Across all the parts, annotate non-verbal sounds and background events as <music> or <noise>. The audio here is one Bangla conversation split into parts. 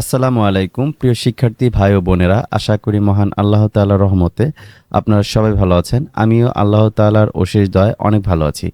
আসসালামু আলাইকুম, প্রিয় শিক্ষার্থী ভাই ও বোনেরা। আশা করি মহান আল্লাহ তাল্লাহ রহমতে আপনারা সবাই ভালো আছেন। আমিও আল্লাহ তাল্লাহার অশেষ দয় অনেক ভালো আছি।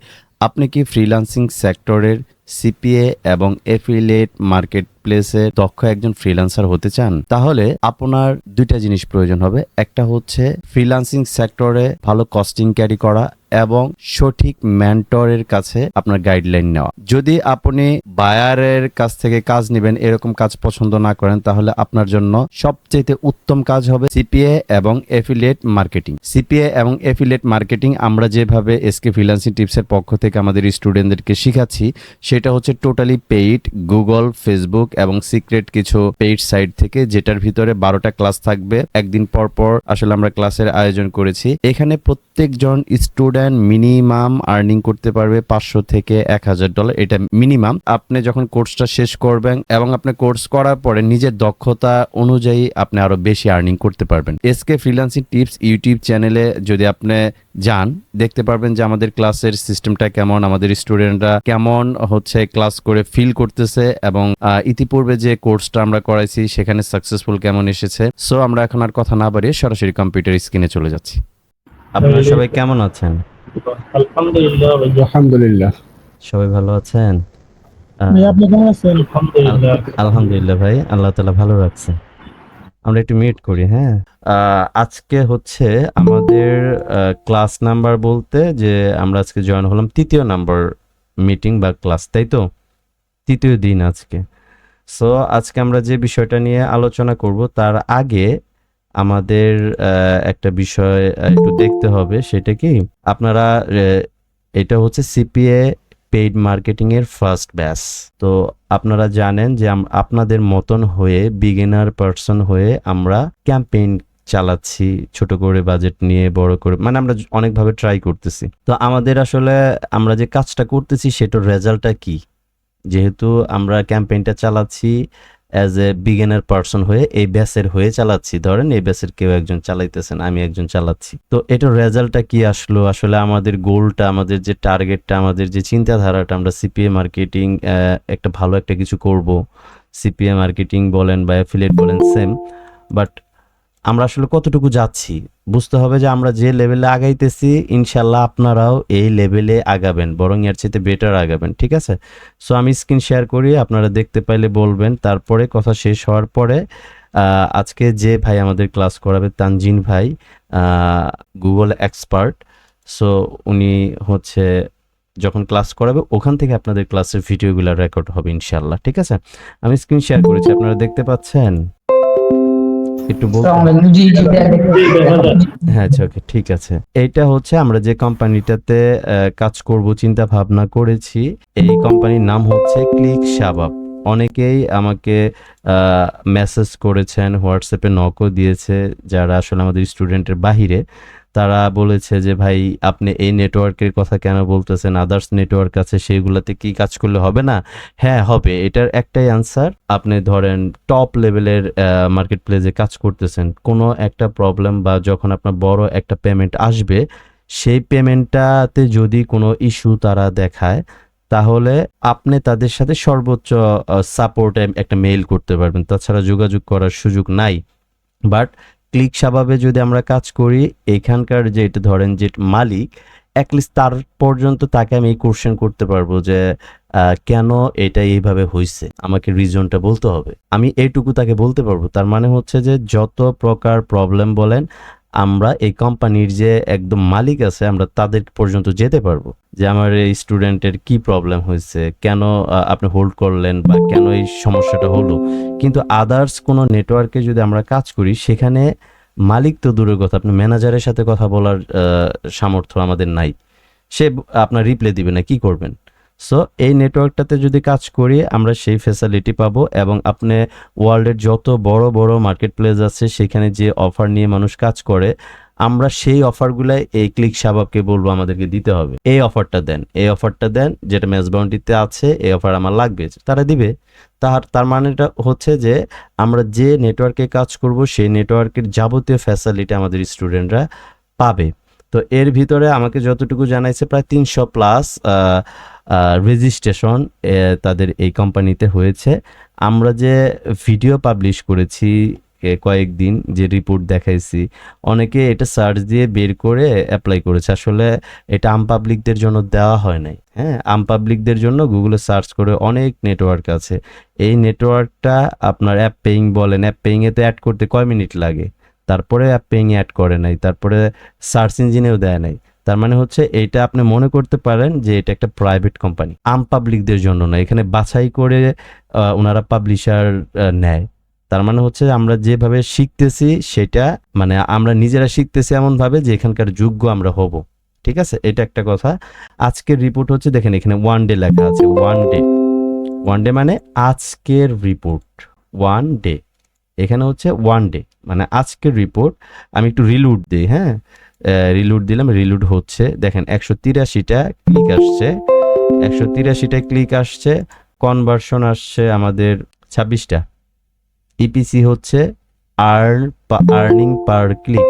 আপনি কি ফ্রিলান্সিং সেক্টরের সিপিএ এবং এফিলিয়েট মার্কেট প্লেসে দক্ষ একজন ফ্রিল্যান্সার হতে চান, তাহলে আপনার দুইটা জিনিস প্রয়োজন হবে। একটা হচ্ছে ফ্রিল্যান্সিং সেক্টরে ভালো কস্টিং ক্যারি করা এবং সঠিক মেন্টরের কাছে আপনার গাইডলাইন নেওয়া। যদি আপনি বায়ারের কাছ থেকে কাজ নেবেন, এরকম কাজ পছন্দ না করেন, তাহলে আপনার জন্য সবচেয়ে উত্তম কাজ হবে সিপিএ এবং এফিলিয়েট মার্কেটিং সিপিএ এবং এফিলিয়েট মার্কেটিং আমরা যেভাবে এসকে ফ্রিল্যান্সিং টিপসের পক্ষ থেকে আমাদের স্টুডেন্টদেরকে শিখাচ্ছি, সেটা হচ্ছে টোটালি পেইড গুগল ফেসবুক এবং সিক্রেট কিছু পেইড সাইট থেকে যেটার ভিতরে বারোটা ক্লাস থাকবে। একদিন পর পর আসলে আমরা ক্লাসের আয়োজন করেছি। এখানে প্রত্যেকজন স্টুডেন্ট মিনিমাম আর্নিং করতে পারবে পাঁচশো থেকে এক হাজার ডলার এটা মিনিমাম আপনি যখন কোর্সটা শেষ করবেন এবং আপনি কোর্স করার পরে নিজের দক্ষতা অনুযায়ী আপনি আরও বেশি আর্নিং করতে পারবেন। এসকে ফ্রিল্যান্সিং টিপস ইউটিউব চ্যানেলে যদি আপনি যান দেখতে পারবেন যে আমাদের ক্লাসের সিস্টেমটা কেমন আমাদের স্টুডেন্টরা কেমন হচ্ছে ক্লাস করে ফিল করতেছে এবং আহ, ইতিপূর্বে যে কোর্সটা আমরা করাইছি সেখানে সাকসেসফুল কেমন এসেছে? সো আমরা এখন আর কথা না বাড়িয়ে সরাসরি কম্পিউটার স্ক্রিনে চলে যাচ্ছি। আপনারা সবাই কেমন আছেন? আলহামদুলিল্লাহ আলহামদুলিল্লাহ। সবাই ভালো আছেন? আপনি কেমন আছেন? আলহামদুলিল্লাহ। আলহামদুলিল্লাহ ভাই আল্লাহ তালা ভালো রাখছে। আমরা একটু মিট করি হ্যাঁ? আহ, আজকে হচ্ছে আমাদের ক্লাস নাম্বার বলতে যে আমরা আজকে জয়েন হলাম তৃতীয় নাম্বার মিটিং বা ক্লাস তাই তো? তৃতীয় দিন আজকে। সো আজকে আমরা যে বিষয়টা নিয়ে আলোচনা করব, তার আগে আমাদের একটা বিষয় একটু দেখতে হবে, সেটা কি? আপনারা এটা হচ্ছে সিপিএ পেইড মার্কেটিং এর ফার্স্ট ব্যাচ তো আপনারা জানেন যে আপনাদের মতন হয়ে বিগিনার পার্সন হয়ে আমরা ক্যাম্পেইন চালাচ্ছি, ছোট করে বাজেট নিয়ে, বড় করে মানে আমরা অনেকভাবে ট্রাই করতেছি। তো আমাদের আসলে আমরা যে কাজটা করতেছি, সেটার রেজাল্টটা কি? যেহেতু আমরা ক্যাম্পেইনটা চালাচ্ছি অ্যাজ এ বিগিনার পার্সন হয়ে, এই ব্যাচের হয়ে চালাচ্ছি। ধরেন এই ব্যাচের কেউ একজন চালাইতেছেন আমি একজন চালাচ্ছি। তো এটার রেজাল্টটা কি আসলো? আসলে আমাদের গোলটা আমাদের যে টার্গেটটা আমাদের যে চিন্তাধারাটা, আমরা সিপিএ মার্কেটিং একটা ভালো একটা কিছু করব। সিপিএ মার্কেটিং বলেন বা অ্যাফিলিয়েট বলেন সেম বাট আমরা আসলে কতটুকু যাচ্ছি? বুঝতে হবে যে আমরা যে লেভেলে আগাইতেছি ইনশাল্লাহ আপনারাও এই লেভেলে আগাবেন, বরং এর চেয়ে বেটার আগাবেন, ঠিক আছে? সো আমি স্ক্রিন শেয়ার করি, আপনারা দেখতে পাইলে বলবেন। তারপরে কথা শেষ হওয়ার পরে আজকে যে ভাই আমাদের ক্লাস করাবে, তানজিন ভাই গুগল এক্সপার্ট সো উনি হচ্ছে যখন ক্লাস করাবে, ওখান থেকে আপনাদের ক্লাসের ভিডিওগুলো রেকর্ড হবে ইনশাল্লাহ ঠিক আছে? আমি স্ক্রিন শেয়ার করেছি, আপনারা দেখতে পাচ্ছেন? একটু হ্যাঁ আচ্ছা ওকে ঠিক আছে। এটা হচ্ছে আমরা যে কোম্পানিটাতে আহ, কাজ করব চিন্তা ভাবনা করেছি এই কোম্পানির নাম হচ্ছে ক্লিক শাবাব। অনেকেই আমাকে মেসেজ করেছেন হোয়াটসঅ্যাপে নকও দিয়েছে যারা আসলে আমাদের স্টুডেন্টের বাহিরে। তারা বলেছে যে, ভাই, আপনি এই নেটওয়ার্কের কথা কেন বলতেছেন? আদার্স নেটওয়ার্ক আছে সেইগুলোতে কি কাজ করলে হবে না? হ্যাঁ হবে। এটার একটাই আনসার আপনি ধরেন টপ লেভেলের মার্কেট প্লেসে কাজ করতেছেন। কোনো একটা প্রবলেম বা যখন আপনার বড় একটা পেমেন্ট আসবে, সেই পেমেন্টটাতে যদি কোনো ইস্যু তারা দেখায়, তাহলে আপনি তাদের সাথে সর্বোচ্চ সাপোর্টে একটা মেইল করতে পারবেন। তাছাড়া যোগাযোগ করার সুযোগ নাই। বাট ক্লিক স্বভাবে যদি আমরা কাজ করি, এখানকার যে এটা ধরেন যে মালিক অ্যাটলিস্ট তার পর্যন্ত তাকে আমি কোশ্চেন করতে পারব যে কেন এটা এইভাবে হয়েছে আমাকে রিজনটা বলতে হবে। আমি এইটুকু তাকে বলতে পারব। তার মানে হচ্ছে যে, যত প্রকার প্রবলেম বলেন, আমরা এই কোম্পানির যে একদম মালিক আছে, আমরা তাদের পর্যন্ত যেতে পারব। যে আমার এই স্টুডেন্টের কি প্রবলেম হয়েছে কেন আপনি হোল্ড করলেন বা কেন এই সমস্যাটা হলো? কিন্তু আদার্স কোনো নেটওয়ার্কে যদি আমরা কাজ করি, সেখানে মালিক তো দূরের কথা আপনি ম্যানেজারের সাথে কথা বলার সামর্থ্য আমাদের নাই। সে আপনার রিপ্লে দিবে না, কি করবেন? সো এই নেটওয়ার্কটাতে যদি কাজ করি, আমরা সেই ফেসিলিটি পাব এবং আপনি ওয়ার্ল্ডের যত বড় বড় মার্কেট প্লেস আছে, সেখানে যে অফার নিয়ে মানুষ কাজ করে আমরা সেই অফারগুলাই এই ক্লিক সাবাবকে বলব আমাদেরকে দিতে হবে। এই অফারটা দেন, এই অফারটা দেন, যেটা ম্যাচ বাউন্ডিতে আছে, এই অফার আমার লাগবে, তারা দিবে। তার তার মানেটা হচ্ছে যে আমরা যে নেটওয়ার্কে কাজ করব, সেই নেটওয়ার্কের যাবতীয় ফ্যাসিলিটি আমাদের স্টুডেন্টরা পাবে। তো এর ভিতরে আমাকে যতটুকু জানাইছে প্রায় তিনশো প্লাস রেজিস্ট্রেশন তাদের এই কোম্পানিতে হয়েছে। আমরা যে ভিডিও পাবলিশ করেছি কয়েকদিন যে রিপোর্ট দেখাইছি, অনেকে এটা সার্চ দিয়ে বের করে অ্যাপ্লাই করেছে। আসলে এটা আম পাবলিকদের জন্য দেওয়া হয় নাই। হ্যাঁ আম পাবলিকদের জন্য গুগলে সার্চ করে অনেক নেটওয়ার্ক আছে। এই নেটওয়ার্কটা আপনার অ্যাপ পেইং বলেন অ্যাপ পেইংয়ে তো অ্যাড করতে কয় মিনিট লাগে? তারপরে অ্যাপ পেইংয়ে অ্যাড করে নাই, তারপরে সার্চ ইঞ্জিনেও দেয় নাই। তার মানে হচ্ছে এইটা আপনি মনে করতে পারেন যে এটা একটা প্রাইভেট কোম্পানি আম পাবলিকদের জন্য না, এখানে বাছাই করে ওনারা পাবলিশার নেয়। তার মানে হচ্ছে আমরা যেভাবে শিখতেছি সেটা মানে আমরা নিজেরা শিখতেছি এমন ভাবে যে এখানকার যোগ্য আমরা হব। ঠিক আছে? এটা একটা কথা। আজকের রিপোর্ট হচ্ছে, দেখেন এখানে ওয়ান ডে লেখা আছে ওয়ান ডে ওয়ান ডে মানে আজকের রিপোর্ট ওয়ান ডে এখানে হচ্ছে ওয়ান ডে মানে আজকের রিপোর্ট আমি একটু রিলুট দিই হ্যাঁ? রিলুট দিলাম রিলুট হচ্ছে। দেখেন, একশো তিরাশিটা ক্লিক আসছে। একশো তিরাশিটা ক্লিক আসছে। কনভার্সন আসছে আমাদের ছাব্বিশটা। ইপিসি হচ্ছে আর্ন আর্নিং পার ক্লিক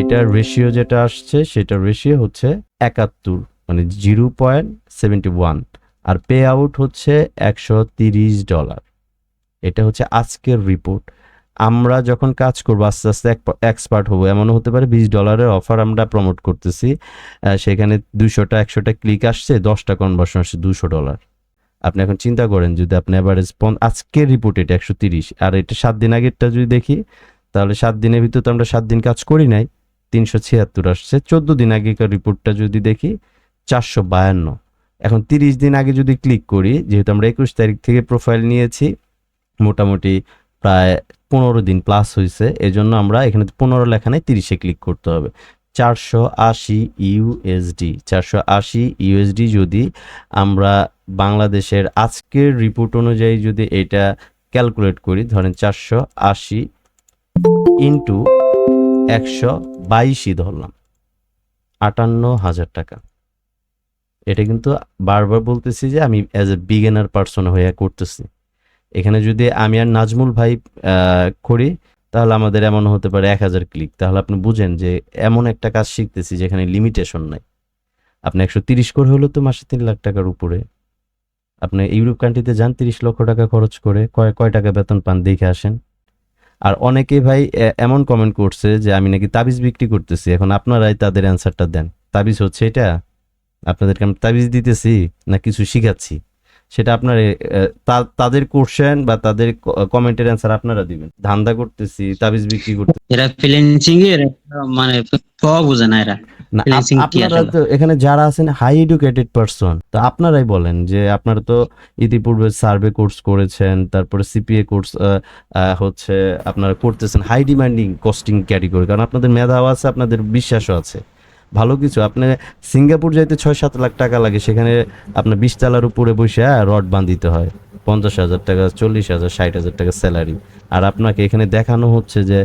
এটার রেশিও যেটা আসছে, সেটা রেশিও হচ্ছে একাত্তর মানে জিরো পয়েন্ট সেভেন্টি ওয়ান আর পে আউট হচ্ছে একশো তিরিশ ডলার এটা হচ্ছে আজকের রিপোর্ট আমরা যখন কাজ করব, আস্তে আস্তে এক্সপার্ট হব, এমনও হতে পারে বিশ ডলারের অফার আমরা প্রমোট করতেছি। সেখানে দুশোটা, একশোটা ক্লিক আসছে, দশটা কনভার্সন আসছে, দুশো ডলার আপনি এখন চিন্তা করেন যদি আপনি অ্যাভারেজ আজকের রিপোর্ট এটা একশো তিরিশ, আর এটা সাত দিন আগেরটা যদি দেখি, তাহলে সাত দিনের ভিতর তো আমরা সাত দিন কাজ করি নাই, তিনশো ছিয়াত্তর আসছে। চোদ্দ দিন আগেকার রিপোর্টটা যদি দেখি, চারশো বায়ান্ন। এখন তিরিশ দিন আগে যদি ক্লিক করি, যেহেতু আমরা একুশ তারিখ থেকে প্রোফাইল নিয়েছি, মোটামুটি প্রায় পনেরো দিন প্লাস হয়েছে এজন্য আমরা এখানে পনেরো লেখা নেই, তিরিশে ক্লিক করতে হবে। চারশো আশি ইউএসডি চারশো আশি ইউএসডি যদি আমরা বাংলাদেশের আজকের রিপোর্ট অনুযায়ী যদি এটা ক্যালকুলেট করি, ধরেন চারশো আশি ইন্টু একশো বাইশই ধরলাম আটান্ন হাজার টাকা। এটা কিন্তু বারবার বলতেছি যে আমি অ্যাজ এ বিগিনার পার্সন হয়ে করতেছি। এখানে যদি আমি আর নাজমুল ভাই করি তাহলে আমাদের এমন হতে পারে এক হাজার ক্লিক তাহলে আপনি বুঝেন যে এমন একটা কাজ শিখতেছি যেখানে লিমিটেশন নাই। আপনি একশো তিরিশ করে হলেও তো মাসে তিন লাখ টাকার উপরে। আপনি ইউরোপ কান্ট্রিতে যান, তিরিশ লক্ষ টাকা খরচ করে কয় কয় টাকা বেতন পান দেখে আসেন। আর অনেকে ভাই এমন কমেন্ট করছে যে আমি নাকি তাবিজ বিক্রি করতেছি। এখন আপনারাই তাদের অ্যান্সারটা দেন। তাবিজ হচ্ছে এটা। আপনাদেরকে আমি তাবিজ দিতেছি না কিছু শিখাচ্ছি? সেটা আপনার তাদের কোশ্চেন বা তাদের কমেন্টের অ্যান্সার আপনারা দিবেন। ধান্দা করতেছি তাবিজ বিক্রি করতে এরা ফ্রিল্যান্সিং এর মানে পাওয়া বোঝে না এরা। আপনারা তো এখানে যারা আছেন হাই এডুকেটেড পারসন তো আপনারাই বলেন যে আপনারা তো ইতিপূর্বে সার্ভে কোর্স করেছেন তারপরে সিপিএ কোর্স হচ্ছে আপনারা করতেছেন হাই ডিমান্ডিং কস্টিং ক্যাটেগরি কারণ আপনাদের মেধাও আছে আপনাদের বিশ্বাসও আছে। ভালো কিছু। আপনি সিঙ্গাপুর যাইতে ছয় সাত লাখ টাকা লাগে সেখানে আপনার বিশ তালার উপরে বসে রড বাঁধিতে হয়। পঞ্চাশ হাজার টাকা চল্লিশ হাজার ষাট হাজার টাকা স্যালারি। আর আপনাকে এখানে দেখানো হচ্ছে যে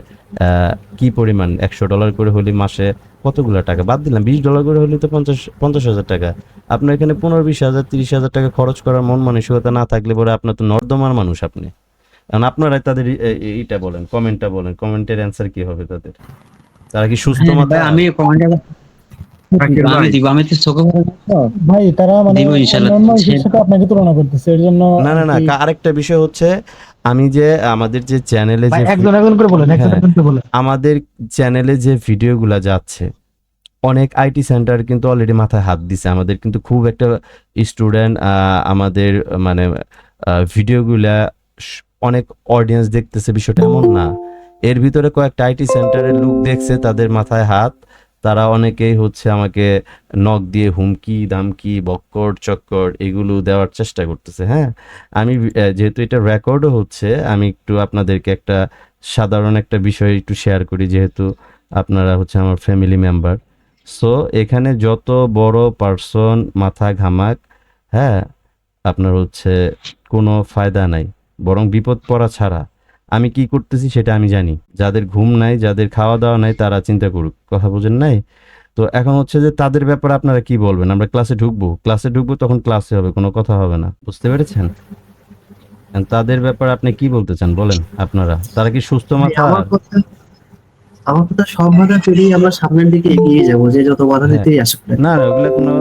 কি পরিমাণ একশো ডলার করে হলে মাসে কতগুলো টাকা? বাদ দিলাম বিশ ডলার করে হলে তো পঞ্চাশ পঞ্চাশ হাজার টাকা। আপনার এখানে পনেরো বিশ হাজার তিরিশ হাজার টাকা খরচ করার মন মানসিকতা না থাকলে পরে আপনার তো নর্দমার মানুষ আপনি। কারণ আপনারাই তাদের এইটা বলেন কমেন্টটা বলেন কমেন্টের অ্যান্সার কি হবে তাদের? তারা কি সুস্থ হ্যাঁ, মাথা ভাই, আমি কমেন্টে ভাই তারা মানে দিব ইনশাল্লাহ। অন্যান্য বিষয়ের সাথে আপনাকে তুলনা করতেছে এর জন্য না না না আর কি- আরেকটা বিষয় হচ্ছে আমি যে আমাদের যে চ্যানেলে যে একজন একজন করে বলেন একজন। একজন করে বলেন। আমাদের চ্যানেলে যে ভিডিওগুলো যাচ্ছে অনেক আইটি সেন্টার কিন্তু অলরেডি মাথায় হাত দিছে। আমাদের কিন্তু খুব একটা স্টুডেন্ট আমাদের মানে ভিডিওগুলা অনেক অডিয়েন্স দেখতেছে বিষয়টা এমন না। এর ভিতরে কয়েকটা আইটি সেন্টারের লোক দেখছে তাদের মাথায় হাত। তারা অনেকেই হচ্ছে আমাকে নখ দিয়ে হুমকি, দামকি, বক্কর, চক্কর এগুলো দেওয়ার চেষ্টা করতেছে হ্যাঁ? আমি যেহেতু এটা রেকর্ডও হচ্ছে, আমি একটু আপনাদেরকে একটা সাধারণ একটা বিষয় একটু শেয়ার করি, যেহেতু আপনারা হচ্ছে আমার ফ্যামিলি মেম্বার সো এখানে যত বড় পার্সন মাথা ঘামাক হ্যাঁ আপনার হচ্ছে কোনো ফায়দা নাই, বরং বিপদ পড়া ছাড়া। আমি কি করতেছি সেটা আমি জানি। যাদের ঘুম নাই যাদের খাওয়া দাওয়া নাই তারা চিন্তা করুক কথা বুঝেন নাই? তো এখন হচ্ছে যে তাদের ব্যাপারে আপনারা কি বলবেন? আমরা ক্লাসে ঢুকবো। ক্লাসে ঢুকবো তখন ক্লাসে হবে কোনো কথা হবে না। বুঝতে পেরেছেন? তাদের ব্যাপারে আপনি কি বলতে চান? বলেন আপনারা। তারা কি সুস্থ মাথা আমার কথা সব বাধা পেরিয়ে আমরা সামনের দিকে এগিয়ে যাব যে যত বাধা হ্যাঁ। দিতেই আসুক। না ওগুলো কোনো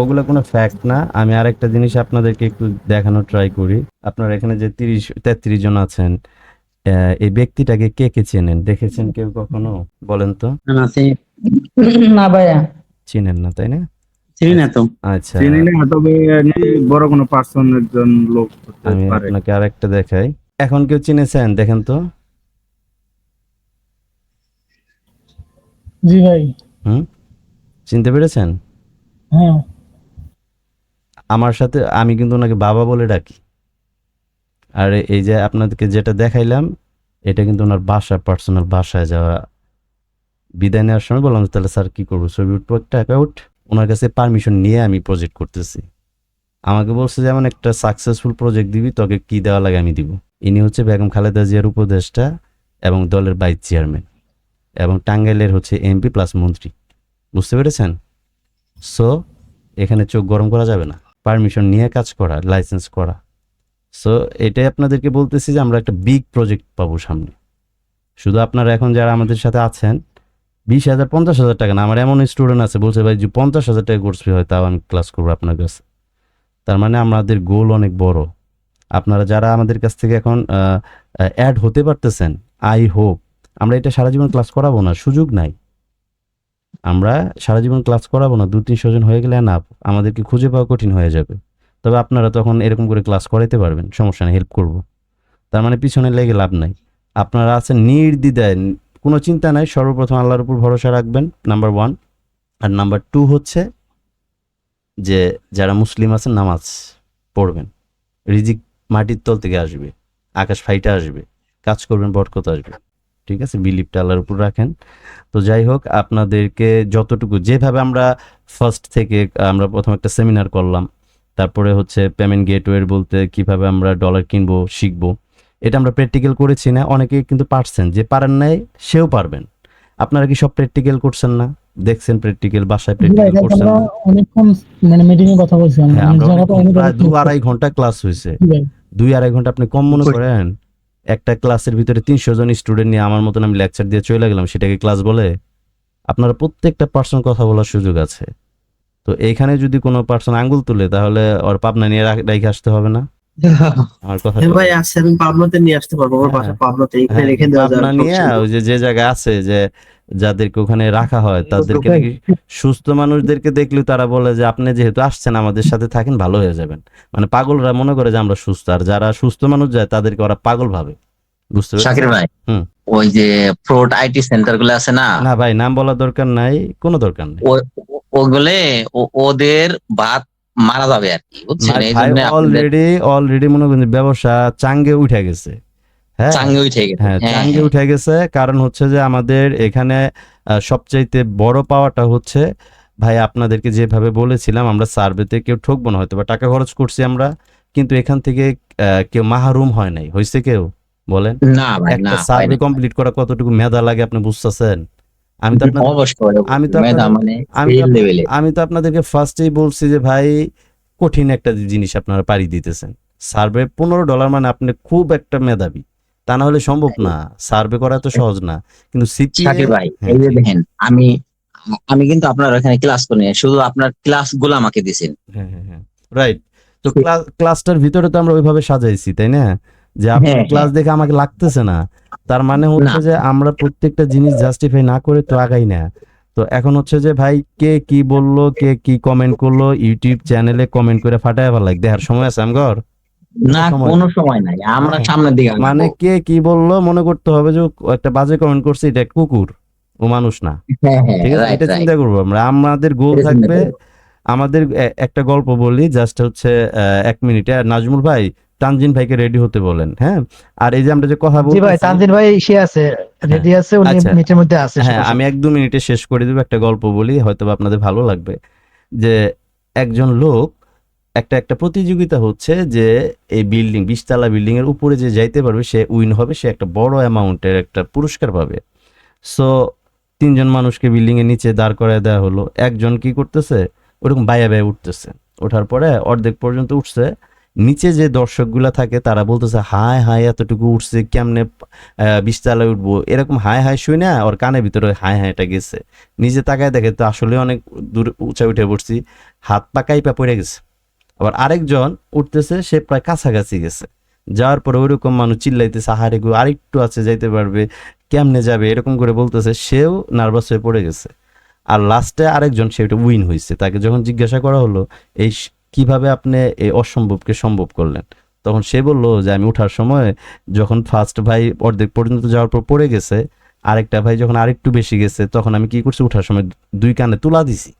ওগুলো কোনো ফ্যাক্ট না। আমি আরেকটা জিনিস আপনাদেরকে একটু দেখানোর ট্রাই করি। আপনারা এখানে যে তিরিশ তেত্রিশ জন আছেন এই ব্যক্তিটাকে কে কে চেনেন? দেখেছেন কেউ কখনো? বলেন তো। না ভাইয়া। চিনেন না তাই না? চিনি না তো। আচ্ছা। চিনি না তবে বড় কোনো পার্সন একজন লোক আমি আপনাকে আরেকটা দেখাই। এখন কেউ চিনেছেন? দেখেন তো। জি ভাই। হুম? চিনতে পেরেছেন? হ্যাঁ। আমার সাথে আমি কিন্তু ওনাকে বাবা বলে ডাকি। আর এই যে আপনাদেরকে যেটা দেখাইলাম, এটা কিন্তু ওনার বাসা পার্সোনাল বাসায় যাওয়া, বিদায় নেওয়ার সময় বললাম তাহলে স্যার কী করব? ছবি উঠবো, একটা অ্যাকাউন্ট ওনার কাছে পারমিশন নিয়ে আমি প্রজেক্ট করতেছি। আমাকে বলছে যেমন একটা সাকসেসফুল প্রজেক্ট দিবি, তোকে কি দেওয়া লাগে আমি দিব। ইনি হচ্ছে বেগম খালেদা জিয়ার উপদেষ্টা এবং দলের ভাইস চেয়ারম্যান এবং টাঙ্গাইলের হচ্ছে এমপি প্লাস মন্ত্রী। বুঝতে পেরেছেন? সো এখানে চোখ গরম করা যাবে না। পারমিশন নিয়ে কাজ করা লাইসেন্স করা। সো এটাই আপনাদেরকে বলতেছি যে আমরা একটা বিগ প্রজেক্ট পাবো সামনে। শুধু আপনারা এখন যারা আমাদের সাথে আছেন, বিশ হাজার, পঞ্চাশ হাজার টাকা না, আমার এমন স্টুডেন্ট আছে, বলছে, ভাই, যে পঞ্চাশ হাজার টাকা কোর্স ফি হয়, তাও আমি ক্লাস করব আপনার কাছে। তার মানে আমাদের গোল অনেক বড়। আপনারা যারা আমাদের কাছ থেকে এখন অ্যাড হতে পারতেছেন আই হোপ আমরা এটা সারা জীবন ক্লাস করাবো না, সুযোগ নাই। আমরা সারা জীবন ক্লাস করাবো না দু তিনশো জন হয়ে গেলে না আমাদেরকে খুঁজে পাওয়া কঠিন হয়ে যাবে। তবে আপনারা তখন এরকম করে ক্লাস করাইতে পারবেন, সমস্যা নেই হেল্প করব। তার মানে পিছনে লেগে লাভ নাই। আপনারা আছেন নির্দ্বিধায়, কোনো চিন্তা নাই, সর্বপ্রথম আল্লাহর উপর ভরসা রাখবেন নাম্বার ওয়ান আর নাম্বার টু হচ্ছে যে, যারা মুসলিম আছেন, নামাজ পড়বেন। রিজিক মাটির তল থেকে আসবে, আকাশ ফাইটা আসবে, কাজ করবেন, বরকত আসবে। ঠিক আছে? বিলিপটা আল্লাহর উপর রাখেন। তো যাই হোক, আপনাদেরকে যতটুকু, যেভাবে আমরা ফার্স্ট থেকে আমরা প্রথম একটা সেমিনার করলাম তারপরে হচ্ছে পেমেন্ট গেটওয়ে বলতে কীভাবে আমরা ডলার কিনবো শিখব এটা আমরা প্র্যাকটিক্যাল করেছি না অনেকে কিন্তু পারছেন যে পারেন নাই সেও পারবেন। আপনারা কি সব প্র্যাকটিক্যাল করছেন না? দেখছেন প্র্যাকটিক্যাল বাসায় প্র্যাকটিক্যাল করছেন? না অনেকক্ষণ মানে মিটিং এ কথা বলছি আমরা হ্যাঁ আমরা অনেক প্রায় দু আড়াই ঘণ্টা ক্লাস হয়েছে। দুই আড়াই ঘণ্টা আপনি কম মনে করেন? একটা ক্লাসের ভিতরে তিনশো জন স্টুডেন্ট নিয়ে আমার মতন আমি লেকচার দিয়ে চলে গেলাম সেটাকে ক্লাস বলে? আপনারা প্রত্যেকটা পার্সন কথা বলার সুযোগ আছে। তো এখানে যদি কোনো পার্সন আঙ্গুল তুলে তাহলে ওর পাবনা নিয়ে রাখ- আসতে হবে না? <laughs> আমার কথা হ্যাঁ ভাই আসছে আমি পাবনাতে নিয়ে আসতে পারব আমার হ্যাঁ। বাসা পাবনাতে এখানে হ্যাঁ, রেখে দেওয়া যাবে নিয়ে ওই যে যে জায়গায় আছে যে যাদেরকে ওখানে রাখা হয় তাদেরকে নাকি সুস্থ মানুষদেরকে দেখলে তারা বলে যে আপনি যেহেতু আসছেন আমাদের সাথে থাকেন ভালো হয়ে যাবেন। মানে পাগলরা মনে করে যে আমরা সুস্থ। আর যারা সুস্থ মানুষ যায় তাদেরকে ওরা পাগল ভাবে। বুঝতে পেরেছেন? ভাই হুম। ওই যে ফ্রড আইটি সেন্টারগুলো আছে না? না ভাই নাম বলার দরকার নাই কোনো দরকার নেই। ওগুলে ওদের ভাত মারা যাবে আর কি বুঝছেন? এই জন্য অলরেডি অলরেডি মনে করেন ব্যবসা চাঙ্গে উঠে গেছে। হ্যাঁ? চাঙ্গে উঠে গেছে হ্যাঁ হ্যাঁ, চাঙ্গে। উঠে গেছে কারণ হচ্ছে যে আমাদের এখানে সবচাইতে বড় পাওয়াটা হচ্ছে ভাই আপনাদেরকে যেভাবে বলেছিলাম আমরা সার্ভেতে কেউ ঠকবো না হয়তো বা টাকা খরচ করছি আমরা কিন্তু এখান থেকে কেউ মাহরুম হয় নাই। হয়েছে কেউ? বলেন। না ভাই না একটা সার্ভে কমপ্লিট করা কতটুকু মেধা লাগে আপনি বুঝতেছেন? আমি তো আপনাদের আমি তো মানে আমি তো আপনাদেরকে ফার্স্টেই বলছি যে ভাই কঠিন একটা জিনিস আপনারা পাড়ি দিতেছেন। সার্ভে পনেরো ডলার মানে আপনি খুব একটা মেধাবী। তা না হলে সম্ভব না। সার্ভে করা তো সহজ না। কিন্তু ভাই হ্যাঁ, এই যে দেখেন আমি আমি কিন্তু আপনার ওখানে ক্লাস করি শুধু আপনার ক্লাসগুলো আমাকে দিছেন হ্যাঁ হ্যাঁ হ্যাঁ। রাইট তো ক্লাস ক্লাসটার ভিতরে তো আমরা ওইভাবে সাজাইছি তাই না? যে আপনার ক্লাস দেখে আমাকে লাগতেছে না। তার মানে হচ্ছে যে আমরা প্রত্যেকটা জিনিস জাস্টিফাই না করে তো আগাই না। তো এখন হচ্ছে যে ভাই কে কি বলল কে কি কমেন্ট করল ইউটিউব চ্যানেলে কমেন্ট করে ফাটায় ভালো লাগে দেখার সময় আছে আমগর? না কোনো সময় নাই। আমরা হ্যাঁ। সামনের দিকে মানে কে কি বলল মনে করতে হবে যে একটা বাজে কমেন্ট করছে এটা কুকুর। ও মানুষ না। হ্যাঁ হ্যাঁ ঠিক আছে? এটা চিন্তা করব আমরা। আমাদের গোল থাকবে আমাদের একটা গল্প বলি জাস্ট হচ্ছে এক মিনিটে। আর নাজমুল ভাই তানজিন ভাইকে রেডি হতে বলেন হ্যাঁ? আর এই যে আমরা যে কথা জি ভাই বলছি তানজিন ভাই সে আছে রেডি আছে উনি আচ্ছা। মধ্যে আছে হ্যাঁ আমি এক দু মিনিটে শেষ করে দেবো একটা গল্প বলি হয়তো আপনাদের ভালো লাগবে। যে একজন লোক একটা একটা প্রতিযোগিতা হচ্ছে যে এই বিল্ডিং বিশতলা বিল্ডিং এর উপরে যে যাইতে পারবে সে উইন হবে সে একটা বড় অ্যামাউন্টের একটা পুরস্কার পাবে। সো তিনজন মানুষকে বিল্ডিং এর নিচে দাঁড় করায় দেওয়া হলো। একজন কি করতেছে? ওরকম বায়া বায়া উঠতেছে। ওঠার পরে অর্ধেক পর্যন্ত উঠছে। নিচে যে দর্শকগুলা থাকে তারা বলতেছে হায় হায় এতটুকু উঠছে কেমনে আহ, বিশ উঠবো? এরকম হায় হায় শুই না ওর কানের ভিতরে হায় হায়টা গেছে। নিজে তাকায় দেখে তো আসলে অনেক দূর উঁচা উঠে পড়ছি হাত পা পড়ে গেছে। আবার আরেকজন উঠতেছে সে প্রায় কাছাকাছি গেছে। যাওয়ার পরে ওইরকম মানুষ চিল্লাইতেছে আহারে গো আরেকটু আছে যাইতে পারবে কেমনে যাবে? এরকম করে বলতেছে সেও নার্ভাস হয়ে পড়ে গেছে। আর লাস্টে আরেকজন সেটা উইন হয়েছে তাকে যখন জিজ্ঞাসা করা হলো এই কীভাবে আপনি এই অসম্ভবকে সম্ভব করলেন? তখন সে বলল যে, আমি ওঠার সময় যখন ফার্স্ট ভাই অর্ধেক পর্যন্ত যাওয়ার পর পড়ে গেছে, আরেকটা ভাই যখন আরেকটু বেশি গেছে, তখন আমি কি করছি? ওঠার সময় দুই কানে তুলা দিছি।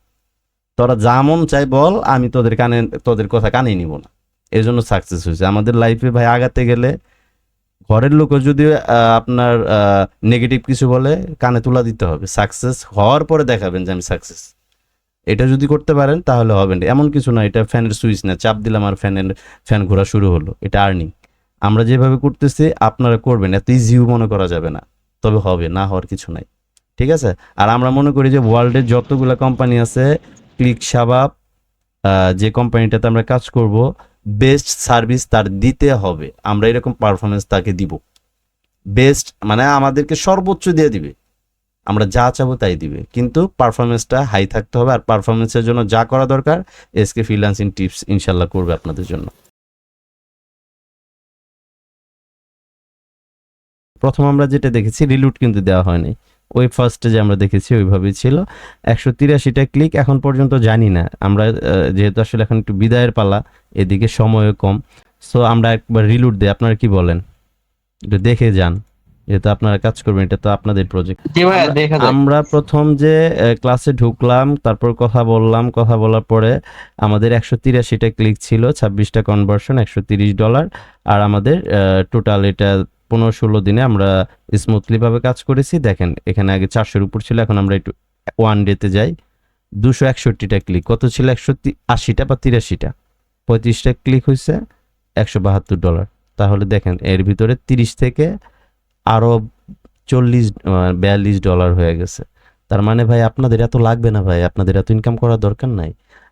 তোরা যা মন চাই বল, আমি তোদের কানে, তোদের কথা কানে নিব না। এই জন্য সাকসেস হয়েছে। আমাদের লাইফে ভাই আগাতে গেলে ঘরের লোকও যদি আপনার নেগেটিভ কিছু বলে, কানে তুলা দিতে হবে। সাকসেস হওয়ার পরে দেখাবেন যে আমি সাকসেস এটা যদি করতে পারেন, তাহলে হবে না। এমন কিছু না, এটা ফ্যানের সুইচ না, চাপ দিলাম আর ফ্যানের, ফ্যান ঘোরা শুরু হলো। এটা আর্নিং। আমরা যেভাবে করতেছি, আপনারা করবেন, এত ইজিও মনে করা যাবে না। তবে হবে, না হওয়ার কিছু নাই। ঠিক আছে? আর আমরা মনে করি যে ওয়ার্ল্ডের যতগুলো কোম্পানি আছে, ক্লিক সাবাব যে কোম্পানিটাতে আমরা কাজ করব বেস্ট সার্ভিস তার দিতে হবে। আমরা এরকম পারফরমেন্স তাকে দিব। বেস্ট মানে আমাদেরকে সর্বোচ্চ দিয়ে দিবে। আমরা যা চাবো তাই দিবে। কিন্তু পারফরমেন্সটা হাই থাকতে হবে আর পারফরমেন্সের জন্য যা করা দরকার এসকে ফ্রিল্যান্সিং টিপস ইনশাল্লাহ করবে আপনাদের জন্য। প্রথম আমরা যেটা দেখেছি রিলুট কিন্তু দেওয়া হয়নি। ওই ফার্স্টে যে আমরা দেখেছি ওইভাবেই ছিল। একশো তিরাশিটা ক্লিক এখন পর্যন্ত জানি না। আমরা যেহেতু আসলে এখন একটু বিদায়ের পালা, এদিকে সময়ও কম। সো আমরা একবার রিলুট দিই। আপনারা কি বলেন? একটু দেখে যান। যেহেতু আপনারা কাজ করবেন এটা তো আপনাদের প্রজেক্ট আমরা প্রথম যে ক্লাসে ঢুকলাম তারপর কথা বললাম কথা বলার পরে আমাদের একশো তিরাশিটা ক্লিক ছিল ছাব্বিশটা কনভার্সন একশো তিরিশ ডলার আর আমাদের টোটাল এটা পনেরো ষোলো দিনে আমরা স্মুথলি ভাবে কাজ করেছি। দেখেন এখানে আগে চারশোর উপর ছিল এখন আমরা একটু ওয়ান ডেতে যাই। দুশো একষট্টিটা ক্লিক কত ছিল? একশো আশিটা বা তিরাশিটা? পঁয়ত্রিশটা ক্লিক হয়েছে একশো বাহাত্তর ডলার তাহলে দেখেন এর ভিতরে তিরিশ থেকে আরও চল্লিশ বিয়াল্লিশ ডলার হয়ে গেছে। তার মানে ভাই আপনাদের এত লাগবে না ভাই আপনাদের এত ইনকাম করার দরকার নাই।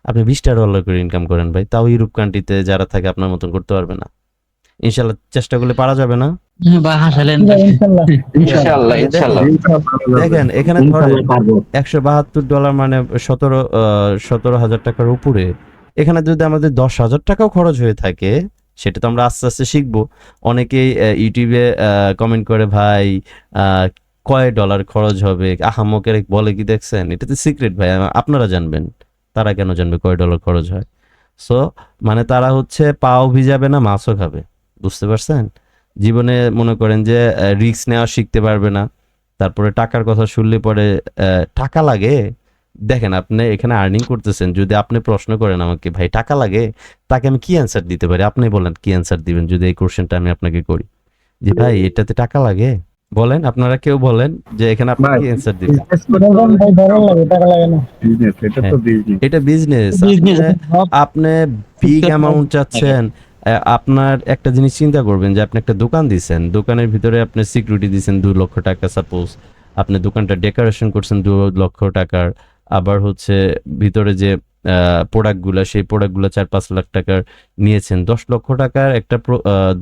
আপনি বিশটা ডলার করে ইনকাম করেন ভাই তাও ইউরোপ কান্ট্রিতে যারা থাকে আপনার মতন করতে পারবে না। ইনশাল্লাহ চেষ্টা করলে পারা যাবে না। বা হাসালেন। ইনশাল্লাহ। ইনশাআল্লাহ ইনশাআল্লাহ দেখেন এখানে একশো বাহাত্তর ডলার মানে সতেরো সতেরো হাজার টাকার উপরে। এখানে যদি আমাদের দশ হাজার টাকাও খরচ হয়ে থাকে সেটা তো আমরা আস্তে আস্তে শিখব। অনেকেই ইউটিউবে কমেন্ট করে, ভাই কয় ডলার খরচ হবে? আহামকের বলে কি দেখছেন? এটা তো সিক্রেট ভাই। আপনারা জানবেন, তারা কেন জানবে কয় ডলার খরচ হয়। সো মানে তারা হচ্ছে পাও ভিজাবে না, মাছও খাবে। বুঝতে পারছেন? জীবনে মনে করেন যে রিস্ক নেওয়া শিখতে পারবে না। তারপরে টাকার কথা শুনলে পরে টাকা লাগে? দেখেন আপনি এখানে আর্নিং করতেছেন যদি আপনি প্রশ্ন করেন আমাকে ভাই টাকা লাগে? তাকে আমি কি অ্যান্সার দিতে পারি? আপনি বলেন কি অ্যান্সার দিবেন? যদি এই কোশ্চেনটা আমি আপনাকে করি? যে ভাই এটাতে টাকা লাগে? বলেন আপনারা কেউ বলেন যে এখানে আপনি কি অ্যান্সার দিবেন? এটা বিজনেস এটা বিজনেস Business, আপনি বিগ অ্যামাউন্ট চাচ্ছেন আপনার একটা জিনিস চিন্তা করবেন যে আপনি একটা দোকান দিছেন দোকানের ভিতরে আপনি সিকিউরিটি দিছেন দু লক্ষ টাকা সাপোজ আপনি দোকানটা ডেকোরেশন করছেন দু লক্ষ টাকার আবার হচ্ছে ভিতরে যে প্রোডাক্টগুলো সেই প্রোডাক্টগুলো চার পাঁচ লাখ টাকার নিয়েছেন। দশ লক্ষ টাকার একটা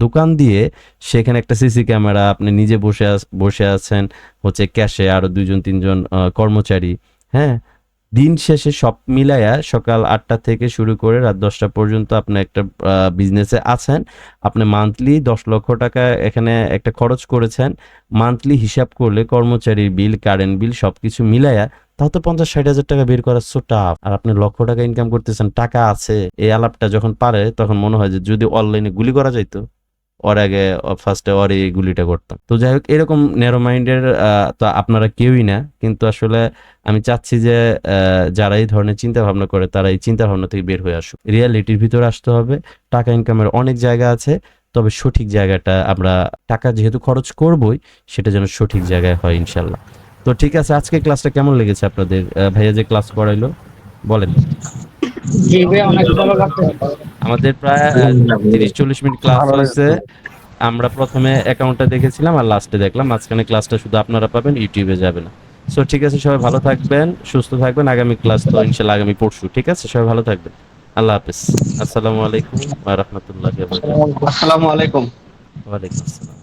দোকান দিয়ে সেখানে একটা সিসি ক্যামেরা, আপনি নিজে বসে বসে আছেন হচ্ছে ক্যাশে আরও দুইজন, তিনজন কর্মচারী হ্যাঁ? দিন শেষে সব মিলায়া সকাল আটটা থেকে শুরু করে রাত দশটা পর্যন্ত আপনি একটা বিজনেসে আছেন। আপনি মান্থলি দশ লক্ষ টাকা এখানে একটা খরচ করেছেন। মান্থলি হিসাব করলে কর্মচারীর বিল কারেন্ট বিল সবকিছু মিলায়া তাও তো পঞ্চাশ ষাট হাজার টাকা বের করা সো টাফ আর আপনি লক্ষ টাকা ইনকাম করতেছেন, টাকা আছে, এই আলাপটা যখন পারে, তখন মনে হয় যে যদি অনলাইনে গুলি করা যাইতো, ওর আগে ফার্স্টে ওর এই গুলিটা করতাম। তো যাই হোক, এরকম ন্যারো মাইন্ডের তো আপনারা কেউই না। কিন্তু আসলে আমি চাচ্ছি যে যারা এই ধরনের চিন্তা ভাবনা করে, তারা এই চিন্তা ভাবনা থেকে বের হয়ে আসুক। রিয়ালিটির ভিতরে আসতে হবে, টাকা ইনকামের অনেক জায়গা আছে, তবে সঠিক জায়গাটা আমরা, টাকা যেহেতু খরচ করবই, সেটা যেন সঠিক জায়গায় হয়, ইনশাল্লাহ। তো ঠিক আছে আজকে ক্লাসটা কেমন লেগেছে আপনাদের? ভাইয়া যে ক্লাস করাইলো বলেন। জি ভাই অনেক ভালো লাগতেছে আমাদের প্রায় তিরিশ চল্লিশ মিনিট ক্লাস হয়েছে। আমরা প্রথমে অ্যাকাউন্টটা দেখেছিলাম আর লাস্টে দেখলাম। মাঝখানে ক্লাসটা শুধু আপনারা পাবেন ইউটিউবে যাবে না। সো ঠিক আছে সবাই ভালো থাকবেন সুস্থ থাকবেন। আগামী ক্লাস তো ইনশাল্লাহ আগামী পরশু ঠিক আছে? সবাই ভালো থাকবেন। আল্লাহ হাফেজ। আসসালামু আলাইকুম ওয়া রাহমাতুল্লাহি ওয়া বারাকাতুহু। আসসালামু আলাইকুম। ওয়া আলাইকুম আসসালাম।